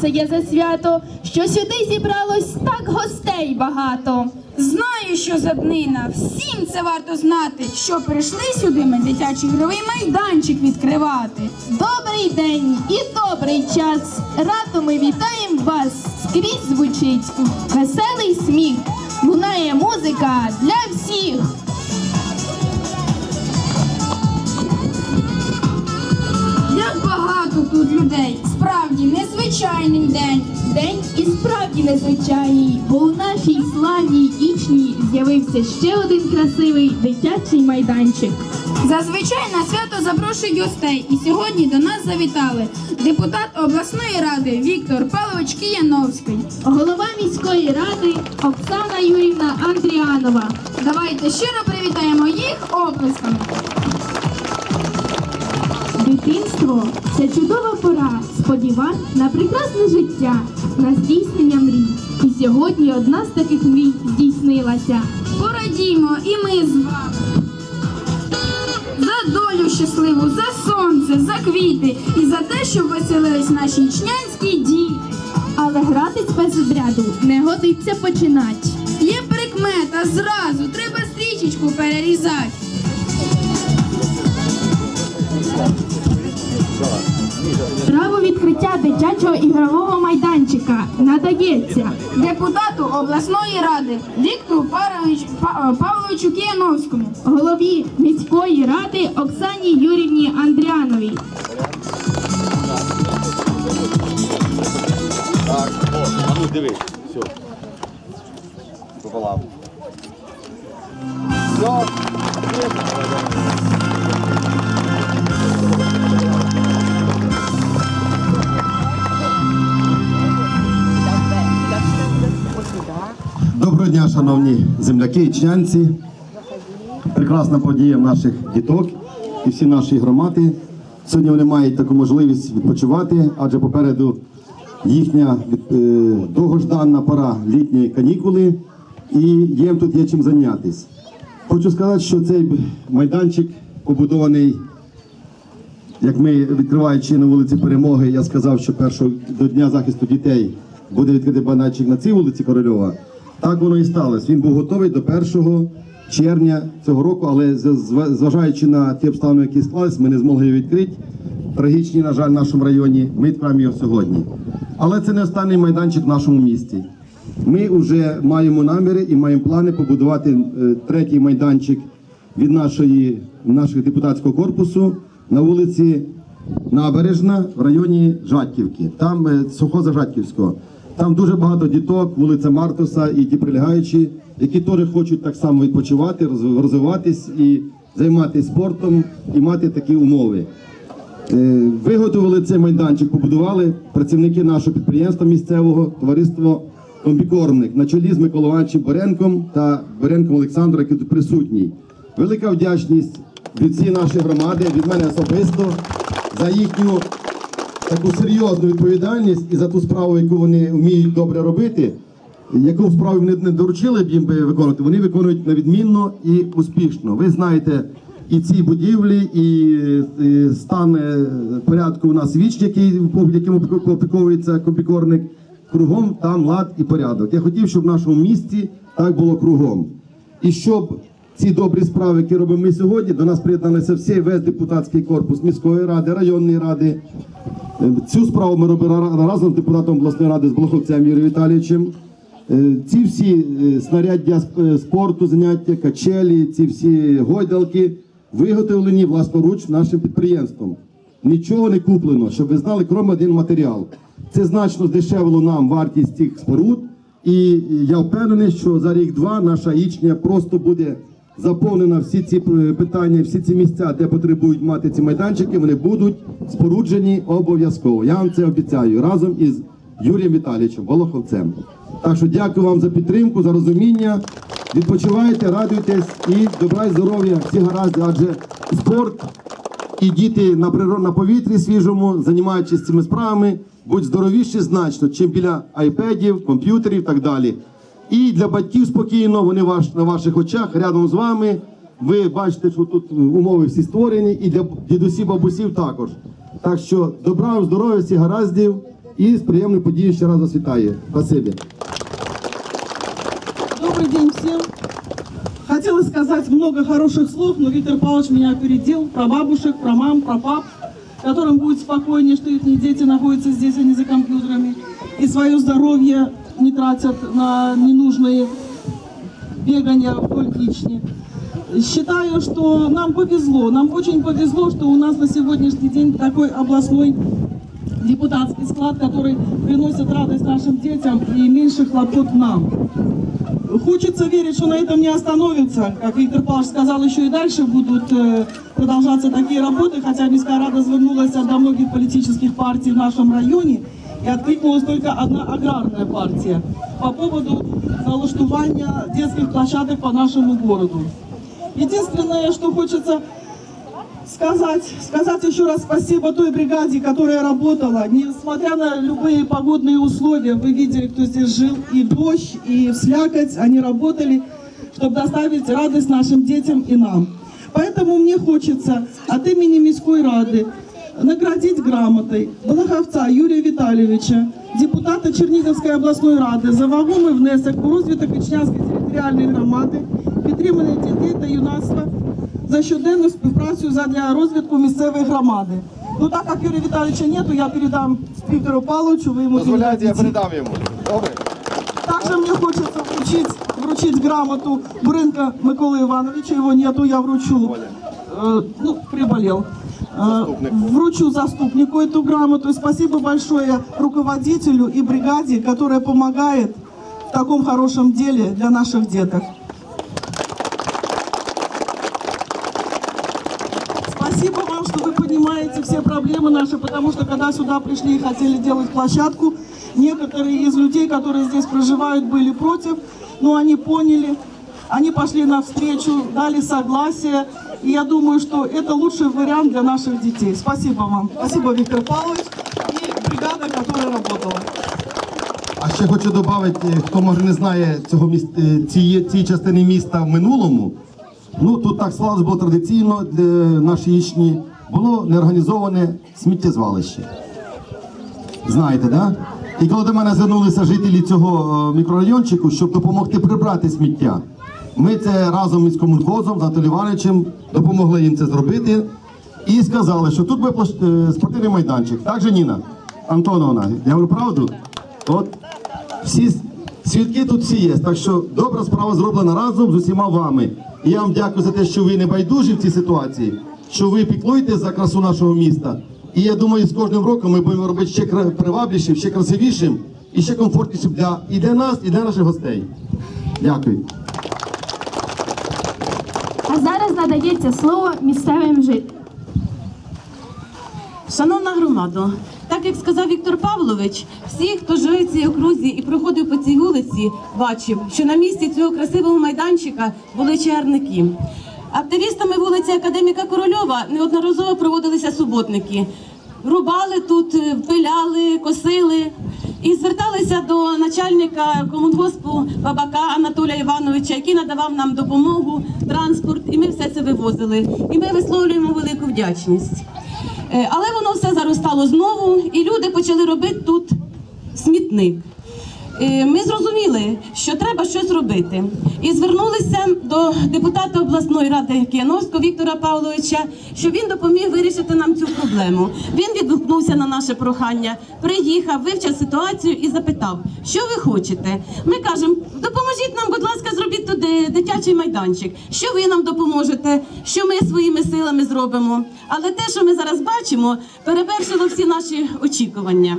це є за свято? Що сюди зібралось так гостей багато? Знаю, що за днина, всім це варто знати, що прийшли сюди ми дитячий ігровий майданчик відкривати. Добрий день і добрий час. Радо ми вітаємо вас. Скрізь звучить веселий сміх. Лунає музика для всіх. Як багато тут людей, справді незвичайний день. День і справді незвичайний, бо у нашій славній Ічні з'явився ще один красивий дитячий майданчик. Зазвичай на свято запрошують гостей, і сьогодні до нас завітали депутат обласної ради Віктор Павлович Кияновський. Голова міської ради Оксана Юрівна Андріанова. Давайте щиро привітаємо їх оплесками. Дитинство це чудова пора сподівань на прекрасне життя, на здійснення мрій. І сьогодні одна з таких мрій здійснилася. Порадімо і ми з вами. За долю щасливу, за сонце, за квіти і за те, щоб веселились наші ічнянські діти. Але гратись без обряду не годиться починать. Є прикмета зразу, треба стрічечку перерізати. Право відкриття дитячого ігрового майданчика надається Депутату обласної ради Віктору Парович- Павловичу Кияновському. голові міської ради Оксані Юрівні Андріановій. Так, о, ну дивись, все. Пополам. Все. Шановні земляки і чнянці. Прекрасна подія наших діток і всі наші громади. Сьогодні вони мають таку можливість відпочивати, адже попереду їхня е, довгожданна пора літньої канікули, і їм тут є чим зайнятися. Хочу сказати, що цей майданчик побудований як ми відкриваючи на вулиці Перемоги, я сказав, що першого до Дня захисту дітей буде відкритий баначик на цій вулиці Корольова. Так воно і сталося. Він був готовий до 1 червня цього року, але зважаючи на ті обставини, які склались, ми не змогли його відкрити. Трагічні, на жаль, в нашому районі. Ми відкриваємо його сьогодні. Але це не останній майданчик в нашому місті. Ми вже маємо наміри і маємо плани побудувати е, третій майданчик від нашої, нашого депутатського корпусу на вулиці Набережна в районі Жатківки. Там е, совхоза Жатківського. Там дуже багато діток, вулиця Мартуса і ті прилегаючі, які теж хочуть так само відпочивати, розвиватись і займатися спортом і мати такі умови. Е, Виготовили цей майданчик, побудували працівники нашого підприємства місцевого товариство Комбікормник на чолі з Миколою Боренком та Боренком Олександром, який тут присутній. Велика вдячність від всієї нашої громади, від мене особисто за їхню таку серйозну відповідальність і за ту справу, яку вони вміють добре робити. Яку справу вони не доручили б їм би виконувати, вони виконують на відмінно і успішно. Ви знаєте і ці будівлі, і, і стан е, порядку у нас віч, який яким опіковується комбікорник. Кругом там лад і порядок. Я хотів, щоб в нашому місті так було кругом. І щоб ці добрі справи, які робимо ми сьогодні, до нас приєдналися всі весь депутатський корпус міської ради, районної ради. Цю справу ми робили разом з депутатом обласної ради з Блоховцем Юрієм Віталійовичем. Е, Ці всі е, снаряддя е, спорту, заняття, качелі, ці всі гойдалки виготовлені власноруч нашим підприємством. Нічого не куплено, щоб ви знали, крім один матеріал. Це значно здешевило нам вартість цих споруд, і я впевнений, що за рік-два наша ічня просто буде заповнена всі ці питання, всі ці місця, де потребують мати ці майданчики, вони будуть споруджені обов'язково. Я вам це обіцяю разом із Юрієм Віталійовичем Волоховцем. Так що дякую вам за підтримку, за розуміння. Відпочивайте, радуйтесь і добра і здоров'я, всі гаразди, адже спорт і діти на природі, на повітрі свіжому, займаючись цими справами, будуть здоровіші значно, чим біля айпедів, комп'ютерів і так далі. І для батьків спокійно, вони ваш, на ваших очах рядом з вами. Ви бачите, що тут умови всі створені, і для дідусів, бабусів також. Так що добра, вам, здоров'я, всіх гараздів і з приємною подією ще раз вас вітаю. Спасибі. Добрый день всем. Хотела сказать много хороших слов, но Виктор Павлович меня опередил про бабушек, про мам, про пап, которым будет спокойнее, что их дети находятся здесь, а не за компьютерами, и свое здоровье не тратят на ненужные бегания вдоль Кични. Считаю, что нам повезло, нам очень повезло, что у нас на сегодняшний день такой областной депутатский склад, который приносит радость нашим детям и меньше хлопот нам. Хочется верить, что на этом не остановится. Как Виктор Павлович сказал, еще и дальше будут э, продолжаться такие работы, хотя Міська рада звернулась до многих политических партий в нашем районе, и откликнулась только одна аграрная партия по поводу налаштування детских площадок по нашему городу. Единственное, что хочется сказать, сказать еще раз спасибо той бригаде, которая работала. Несмотря на любые погодные условия, вы видели, кто здесь жил, и в дождь, и в слякоть, они работали, чтобы доставить радость нашим детям и нам. Поэтому мне хочется от имени Міської Рады наградить грамотой Благовца Юрия Витальевича, депутата Черниговской областной ради за вагомий внесок у розвиток Ічнянської територіальної громади, підтримання дітей та юнацтва за щоденну співпрацю задля розвитку місцевої громади. Ну так як Юрія Віталійовича нету, я передам Віктору Павловичу, ви йому Дозволяйте, я передадите. передам йому. Добре? Также мне хочется вручить, вручить грамоту Буренко Миколы Ивановича, его нету, я вручу, э, ну, приболел. Э, Заступнику. вручу заступнику эту грамоту. И спасибо большое руководителю и бригаде, которая помогает в таком хорошем деле для наших деток. потому что когда сюда пришли и хотели делать площадку, некоторые из людей, которые здесь проживают, были против, но они поняли, они пошли навстречу, дали согласие, и я думаю, что это лучший вариант для наших детей. Спасибо вам. Спасибо, Виктор Павлович и бригада, которая работала. А ще хочу додати, хто може не знає цього міст, е, цієї, цієї частини міста в минулому. Ну тут так склалось було традиційно для нашої Ічні, було неорганізоване сміттєзвалище. Знаєте, да? І коли до мене звернулися жителі цього е, мікрорайончику, щоб допомогти прибрати сміття, ми це разом із комунхозом, з Анатолієм Івановичем допомогли їм це зробити. І сказали, що тут буде е, спортивний майданчик. Так же, Ніна Антоновна, я говорю правду? От всі свідки тут всі є. Так що добра справа зроблена разом з усіма вами. І я вам дякую за те, що ви не байдужі в цій ситуації, що ви піклуєте за красу нашого міста. І я думаю, з кожним роком ми будемо робити ще привабливішим, ще красивішим і ще комфортнішим для і для нас, і для наших гостей. Дякую. А зараз надається слово місцевим жителям. Шановна громада, так як сказав Віктор Павлович, всі, хто живе в цій окрузі і проходив по цій вулиці, бачив, що на місці цього красивого майданчика були чагарники. Активістами вулиці Академіка Корольова неодноразово проводилися суботники. Рубали тут, е, пиляли, косили і зверталися до начальника комунгоспу Бабака Анатолія Івановича, який надавав нам допомогу, транспорт, і ми все це вивозили. І ми висловлюємо велику вдячність. Е, Але воно все заростало знову, і люди почали робити тут смітник. Ми зрозуміли, що треба щось робити, і звернулися до депутата обласної ради Кияновського Віктора Павловича, щоб він допоміг вирішити нам цю проблему. Він відгукнувся на наше прохання, приїхав, вивчав ситуацію і запитав, що ви хочете. Ми кажемо, допоможіть нам, будь ласка, зробіть тут е, дитячий майданчик. Що ви нам допоможете? Що ми своїми силами зробимо? Але те, що ми зараз бачимо, перевершило всі наші очікування.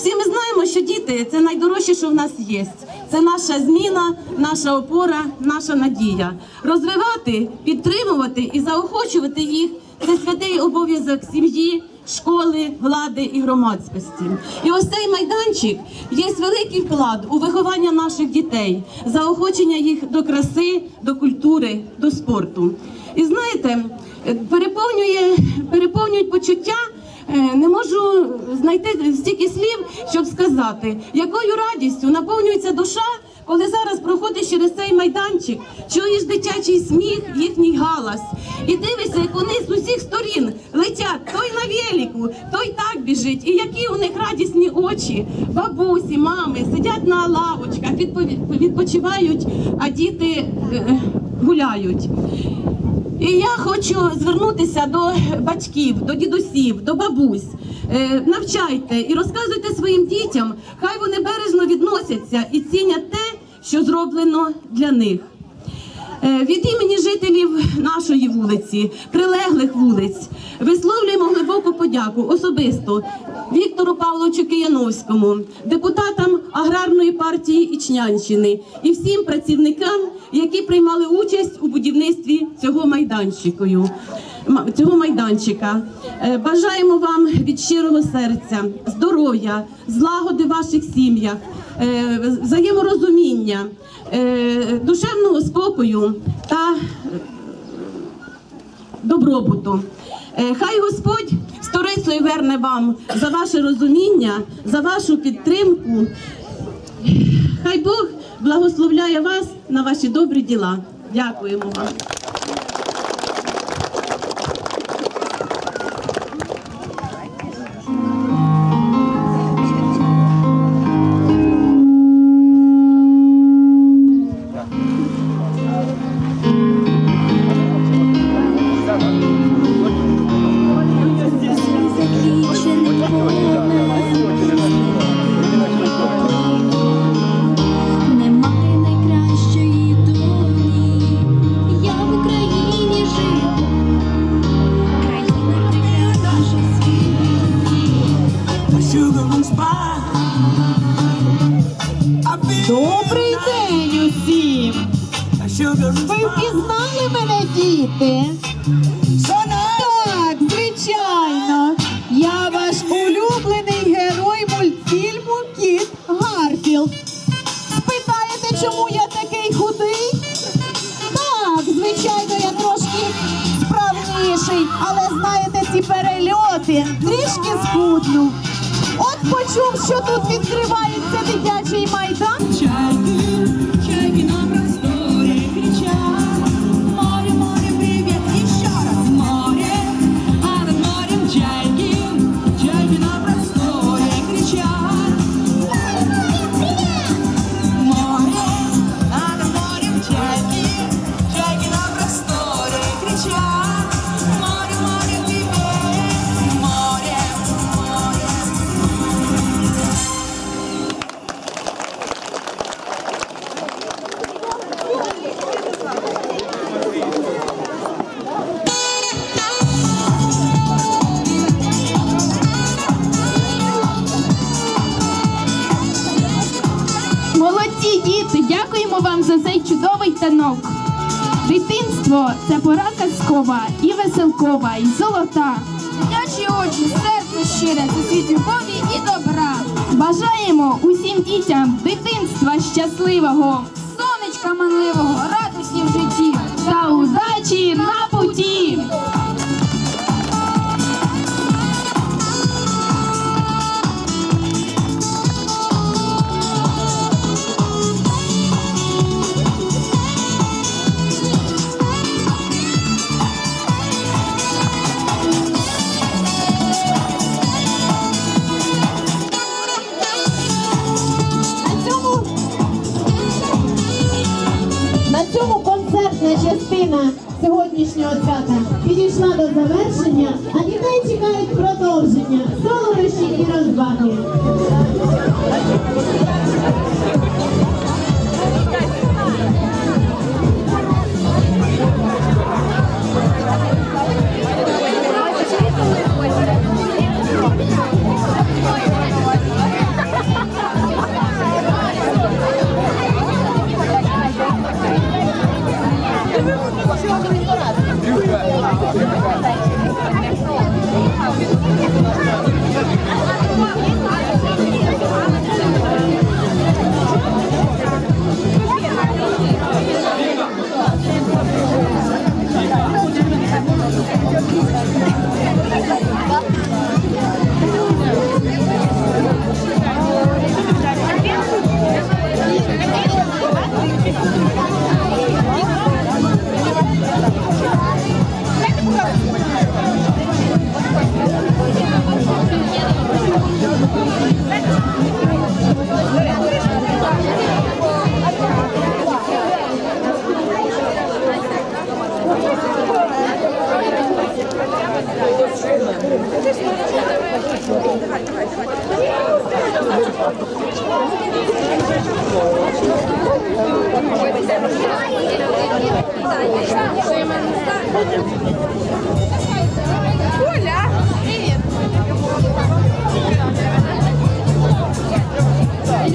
Всі ми знаємо, що діти це найдорожче, що в нас є. Це наша зміна, наша опора, наша надія. Розвивати, підтримувати і заохочувати їх це святий обов'язок сім'ї, школи, влади і громадськості. І ось цей майданчик є великий вклад у виховання наших дітей, заохочення їх до краси, до культури, до спорту. І знаєте, переповнює, переповнюють почуття не можу знайти стільки слів, щоб сказати, якою радістю наповнюється душа, коли зараз проходиш через цей майданчик, чуєш дитячий сміх, їхній галас, і дивишся, як вони з усіх сторін летять, той на велику, той так біжить, і які у них радісні очі, бабусі, мами сидять на лавочках, відпочивають, а діти е, гуляють. І я хочу звернутися до батьків, до дідусів, до бабусь. Е, навчайте і розказуйте своїм дітям, хай вони бережно відносяться і цінять те, що зроблено для них. Е, Від імені жителів нашої вулиці, прилеглих вулиць, висловлюємо глибоку подяку особисто Віктору Павловичу Кияновському, депутатам аграрної партії Ічнянщини і всім працівникам, які приймали участь у будівництві цього майданчикою. Цього майданчика Е, бажаємо вам від щирого серця здоров'я, злагоди в ваших сім'ях, е, взаєморозуміння, душевного спокою та добробуту. Е, Хай Господь сторицею верне вам за ваше розуміння, за вашу підтримку. Хай Бог благословляє вас на ваші добрі діла. Дякуємо вам. Звичайно, я трошки справніший, але знаєте, ці перельоти трішки схудну. От почув, що тут відкривається дитячий майдан. І і золота. Дитячі очі, серце щире, світ любові і добра. Бажаємо усім дітям дитинства щасливого Сонечка манливого, радості в житті. та удачі на концертна частина сьогоднішнього свята підійшла до завершення, а дітей чекають продовження, солодощі і розваги.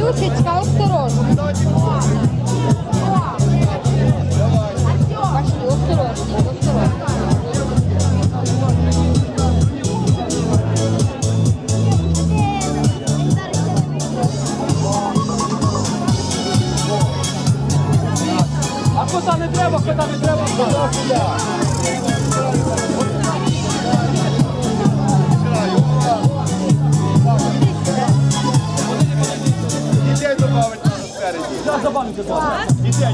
Люсечка, осторожно. Пошли, осторожно. А кота не треба, кота не треба. Дітей. Дітей,